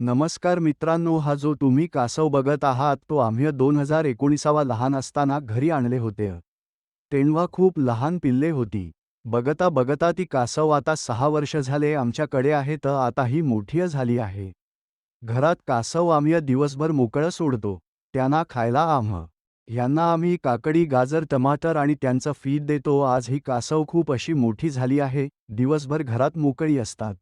नमस्कार मित्रांनो हा जो तुम्ही कासव बघत आहात तो आम्ही दोन हजार एकोणीसावा लहान असताना घरी आणले होते. तेव्हा खूप लहान पिल्ले होती. बघता बघता ती कासव आता सहा वर्ष झाले आमच्याकडे आहे तर आता ही मोठी झाली आहे. घरात कासव आम्ही दिवसभर मोकळं सोडतो. त्यांना खायला आम्ह. यांना आम्ही काकडी गाजर टमाटर आणि त्यांचं फीड देतो. आज ही कासव खूप अशी मोठी झाली आहे. दिवसभर घरात मोकळी असतात.